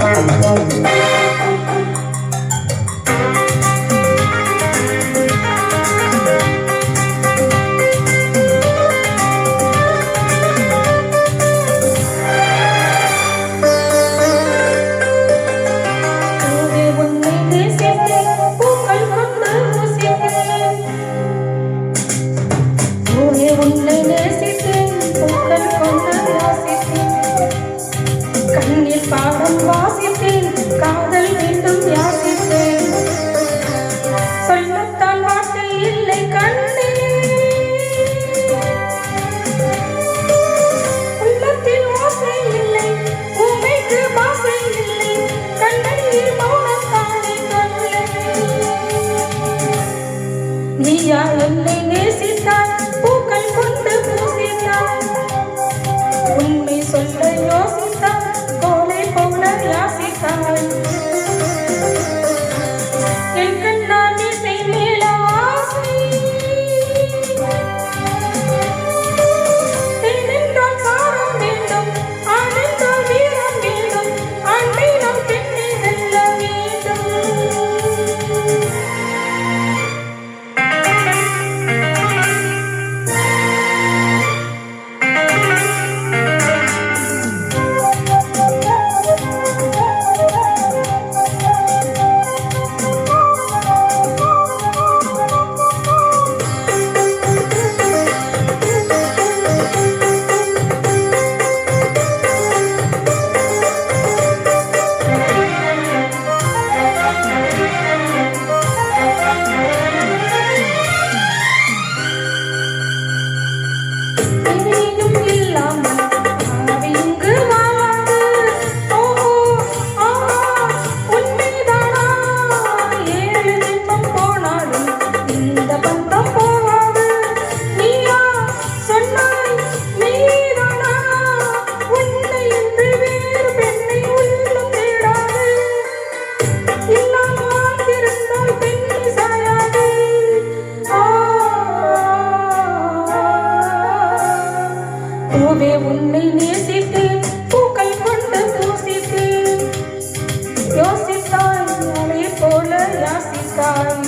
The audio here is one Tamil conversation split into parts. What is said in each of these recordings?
I'm the name. பூவே உன்னை நேசித்தேன் பூக்கள் கொண்டு தூசித்தேன் யோசித்தாய் மலை போல யாசித்தாய்.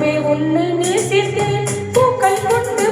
பூவே உன்னை நேசித்து பூக்கள் கொண்டு